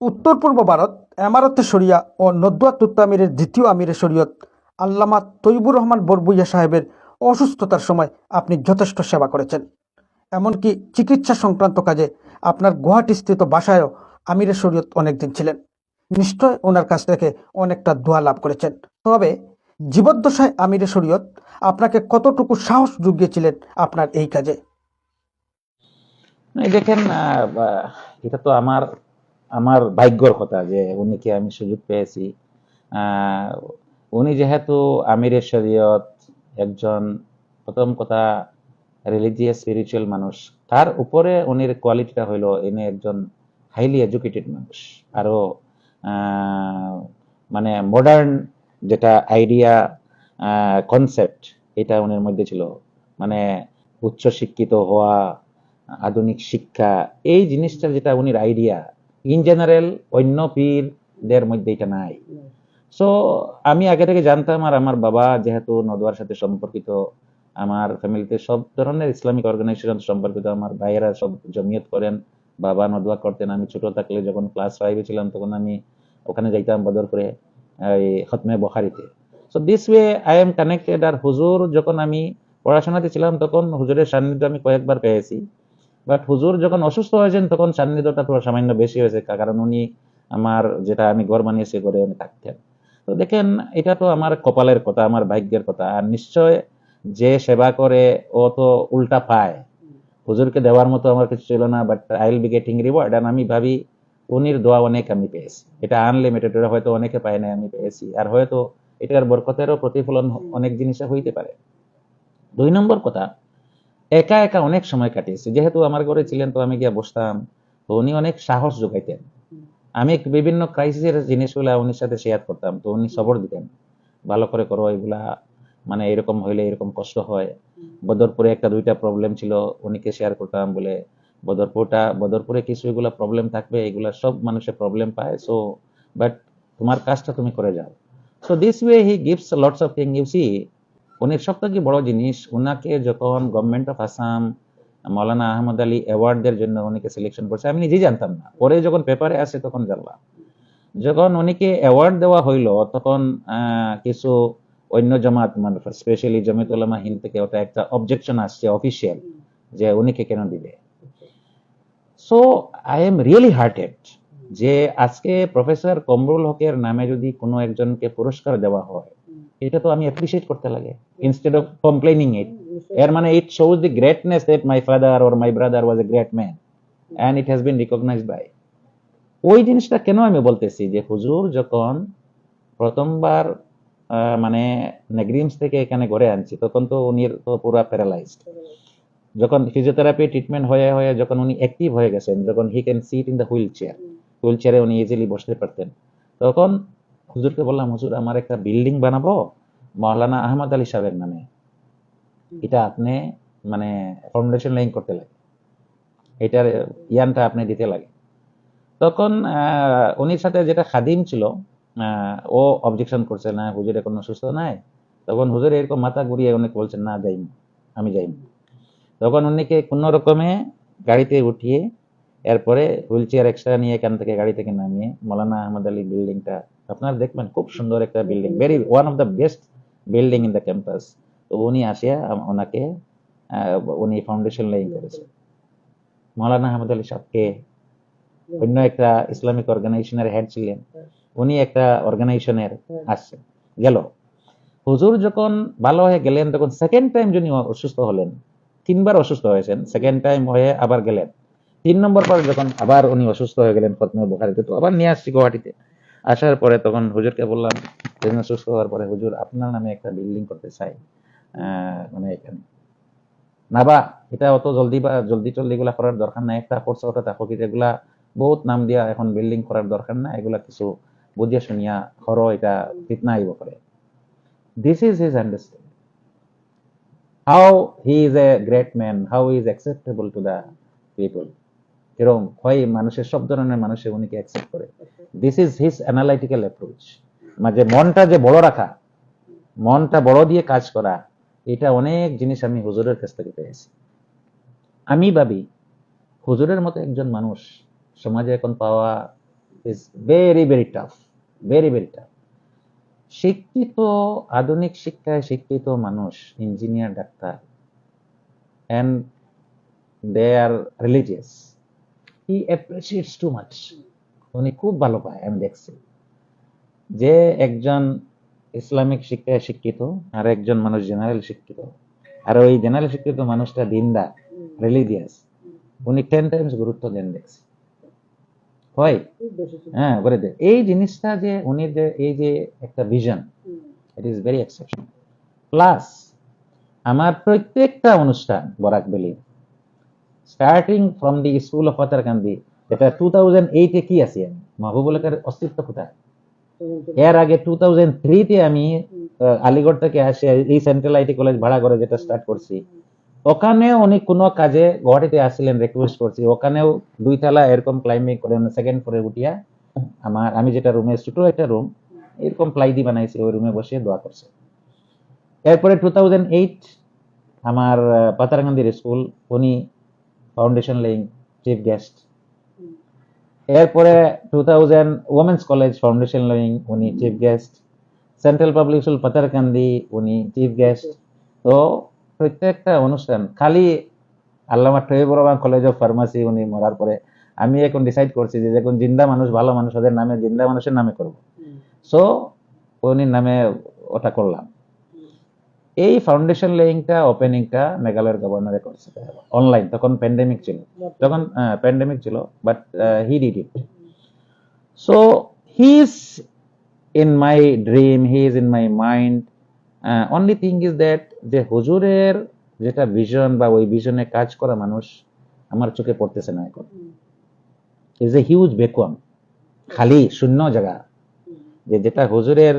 উত্তর পূর্ব ভারত, এমারতে শরিয়া ও নদুয়া তুত্তামিরের দ্বিতীয় আমিরের শরীয়ত আল্লামা তৈবুর রহমান বরবুইয়া সাহেবের অসুস্থতার সময় আপনি যথেষ্ট সেবা করেছেন। এমনকি চিকিৎসা সংক্রান্ত কাজে আপনার গুয়াহাটিস্থিত বাসায়ও আমিরের শরীয়ত অনেকদিন ছিলেন। নিশ্চয় ওনার কাছ থেকে অনেকটা দোয়া লাভ করেছেন। তবে জীবদ্দশায় আমিরের শরীয়ত আপনাকে কতটুকু সাহস জুগিয়েছিলেন আপনার এই কাজে? দেখেন এটা তো আমার আমার ভাগ্যর কথা যে উনিকে আমি সুযোগ পেয়েছি। উনি যেহেতু আমিরের শরীয়ত একজন প্রথম কথা রিলিজিয়াস স্পিরিচুয়াল মানুষ তার উপরে উনির কোয়ালিটিটা হইল ইনি একজন হাইলি এডুকেটেড মানুষ। আরও আহ, মানে মডার্ন যেটা আইডিয়া কনসেপ্ট এটা উনির মধ্যে ছিল। মানে উচ্চ শিক্ষিত হওয়া আধুনিক শিক্ষা এই জিনিসটা যেটা উনির আইডিয়া ইন জেনারেল অন্য পীরদের মধ্যে এটা নাই। সো আমি আগে থেকে জানতাম আর আমার বাবা যেহেতু নদওয়ার সাথে সম্পর্কিত, আমার ফ্যামিলিতে সব ধরনের ইসলামিক অর্গানাইজেশন সম্পর্কিত, আমার ভাইয়েরা সব জমিয়ত করেন, বাবা নদওয়া করতেন। আমি ছোট থাকলে যখন ক্লাস ফাইভে ছিলাম, তখন আমি ওখানে যাইতাম বদরপুরে এই খতমে বখারিতে। So this way I am connected আর হুজুর যখন আমি পড়াশোনাতে ছিলাম, তখন হুজুরের সান্নিধ্য আমি কয়েকবার পেয়েছি। বাট হুজুর যখন অসুস্থ হয়েছেন, তখন সান্নিধ্যটা তো সামান্য বেশি হয়েছে কারণ উনি আমার যেটা আমি ঘর বানিয়েছি করে উনি থাকতেন। তো দেখেন, এটা তো আমার কপালের কথা, আমার ভাগ্যের কথা। আর নিশ্চয় যে সেবা করে, ও তো উল্টা পায়। হুজুরকে দেওয়ার মতো আমার কিছু ছিল না but I will be getting reward আর আমি ভাবি, উনির দোয়া অনেক আমি পেয়েছি। এটা আনলিমিটেড এটা হয়তো অনেকে পায় না আমি পেয়েছি। আর হয়তো এটার বরকতেরও প্রতিফলন অনেক জিনিসে হইতে পারে। দুই নম্বর কথা একা একা অনেক সময় কাটিয়েছি। যেহেতু আমার ঘরে ছিলেন, তো আমি গিয়ে বসতাম। তো উনি অনেক সাহস যোগাইতেন। আমি বিভিন্ন ক্রাইসিসের জিনিসগুলা উনির সাথে শেয়ার করতাম। তো উনি সবর দিতেন, ভালো করে করো, এগুলা মানে এরকম হইলে এরকম কষ্ট হয়। বদরপুরে একটা দুইটা প্রবলেম ছিল, উনিকে শেয়ার করতাম বলে, বদরপুরটা, বদরপুরে কিছু এগুলা প্রবলেম থাকবে, এগুলা সব মানুষের প্রবলেম পায় সো বাট তোমার কাজটা তুমি করে যাও। So this way he gives lots of thing you see উনির সব থেকে বড় জিনিস, উনাকে যখন গভর্নমেন্ট অফ আসাম মৌলানা আহমদ আলী অ্যাওয়ার্ডের জন্য উনিকে সিলেকশন করছে, আমি নিজেই জানতাম না। পরে যখন পেপারে আসে তখন জানলাম। যখন উনিকে অ্যাওয়ার্ড দেওয়া হইল, তখন কিছু অন্য জামাত মানে স্পেশালি জমিয়ত উলামা হিন্দ থেকে ওটা একটা অবজেকশন আসছে অফিসিয়াল যে উনিকে কেন দিবে? So I am really hearted যে আজকে প্রফেসর কমরুল হকের নামে যদি কোনো একজনকে পুরস্কার দেওয়া হয় এটা তো আমি অ্যাপ্রিসিয়েট করতে লাগে ইনস্টেড অফ কমপ্লেনিং ইট এর মানে it shows the greatness that my father or my brother was a great man and it has been recognized by ওই জিনিসটা কেন আমি বলতেছি? যে হুজুর যখন প্রথমবার মানে নেগ্রিমস থেকে এখানে ঘরে আনছি, তখন তো উনি তো পুরা প্যারালাইজড যখন ফিজিওথেরাপি ট্রিটমেন্ট হয়ে হয়ে যখন উনি অ্যাক্টিভ হয়ে গেছেন, যখন he can sit in the wheel chair wheel চেয়ারে উনি ইজিলি বসতে পারতেন, তখন হুজুরকে বললাম, হুজুর, আমার একটা বিল্ডিং বানাবো মাওলানা আহমদ আলী সাহেবের নামে। এটা আপনি মানে ফাউন্ডেশন লাইন করতে লাগে। এটার ইয়ানটা আপনি দিতে লাগে। তখন উনির সাথে যেটা খাদিম ছিল ও অবজেকশন করছে, না, হুজুরে কোনো সুস্থ নাই। তখন হুজুর এরকম মাথা ঘুরিয়ে অনেক বলছেন, না যাইনি আমি যাইনি তখন উনিকে কোনো রকমে গাড়িতে উঠিয়ে এরপরে হুইল চেয়ার এক্সট্রা নিয়ে এখান থেকে গাড়ি থেকে নামিয়ে মৌলানা আহমদ আলী বিল্ডিংটা আপনারা দেখবেন খুব সুন্দর একটা building very one of the best building in the campus তো উনি আসিয়া ওনাকে উনি ফাউন্ডেশন লাইন করেছে। মৌলানা আহমদ আলী সাহেবকে অন্য একটা ইসলামিক অর্গানাইজেশনের হেড ছিলেন। উনি একটা অর্গানাইজেশনের আসছেন। গেল। হুজুর যখন ভালো হয়ে গেলেন, তখন সেকেন্ড টাইম যিনি অসুস্থ হলেন, তিনবার অসুস্থ হয়েছেন। সেকেন্ড টাইম হয়ে আবার গেলেন। তিন নম্বর পর যখন আবার উনি অসুস্থ হয়ে গেলেন ফতমে বোখারিতে, তো আবার নিয়ে আসছি গুয়াহাটিতে। আসার পরে তখন হুজুরকে বললাম, সেদিন অসুস্থ হওয়ার পরে হুজুর, আপনার নামে একটা বিল্ডিং করতে চাই। মানে এখানে। না বা এটা অত জলদি বা, জলদি টলদি এগুলা করার দরকার নাই। একটা করছে ওটা থাকো কিন্তু এগুলা বহুত নাম দিয়া এখন বিল্ডিং করার দরকার না এগুলা কিছু বুঝিয়া শুনিয়া খর এটা ফিতনা আইব করে this is his understanding how he is a great man how is acceptable to the people এরকম হয়, মানুষের, সব ধরনের মানুষে উনিকে অ্যাকসেপ্ট করে। This is his analytical approach মানে মনটা যে বড় রাখা, মনটা বড় দিয়ে কাজ করা, এটা অনেক জিনিস আমি হুজুরের কাছ থেকে পেয়েছি। আমি ভাবি, হুজুরের মতো একজন মানুষ সমাজে এখন পাওয়া is very very tough very very tough শিক্ষিত, আধুনিক শিক্ষায় শিক্ষিত মানুষ engineer doctor and they are religious he appreciates too much উনি খুব ভালো পায় আমি দেখছি। যে একজন ইসলামিক শিক্ষায় শিক্ষিত আর একজন মানুষ জেনারেল শিক্ষিত। আর ওই জেনারেল শিক্ষিত মানুষটা দিনদার রিলিজিয়াস উনি টেন টাইমস গুরুত্ব দেন দেখছি। হয়? হ্যাঁ করে দেন এই জিনিসটা যে উনি যে এই যে একটা vision it is very exception plus আমার প্রত্যেকটা অনুষ্ঠান Barak valley starting from the school of Patharkandi যেটা টু থাউজেন্ড এইটে কি আছি? আমি মাহবুবুল হকের অস্তিত্ব কোথায়? এর আগে টু থাউজেন্ড থ্রিতে আমি আলিগড় থেকে আসে এই সেন্ট্রাল আইটি কলেজ ভাড়া করে যেটা স্টার্ট করছি। ওখানে উনি কোনো কাজে গুয়াহাটিতে আসছিলেন রিকোয়েস্ট করছি। ওখানেও দুই তলা এরকম ক্লাইম্বিং করে সেকেন্ড ফ্লোরে উঠিয়া আমার আমি যেটা রুমে ছোট একটা রুম এরকম প্লাই দিয়ে বানাইছি ওই রুমে বসে দোয়া করছে। এরপরে টু থাউজেন্ড এইট আমার আহ, পাতারাকান্দির স্কুল উনি ফাউন্ডেশন লেইং চিফ গেস্ট এরপরে two thousand women's college foundation laying উনি chief guest central public school Patharkandi উনি চিফ গেস্ট তো প্রত্যেকটা অনুষ্ঠান খালি Allama Taibur Rahman college of pharmacy উনি মরার পরে আমি এখন ডিসাইড করছি যে যখন জিন্দা মানুষ ভালো মানুষ ওদের নামে জিন্দা মানুষের নামে করব। সো উনির নামে ওটা করলাম। এই ফাউন্ডেশন লেইংটা ওপেনিংটা মেঘালয়ের গভর্নরে করছে। অনলাইন তখন প্যান্ডেমিক ছিল। তখন প্যান্ডেমিক ছিল but he did it so he is in my dream he is in my mind only thing is that যে হুজুরের যেটা ভিশন বা ওই ভিশনে কাজ করা মানুষ আমার চোখে পড়তেছে না এখন। ইজ এ হিউজ ভ্যাকুয়াম খালি, শূন্য জায়গা। যে যেটা হুজুরের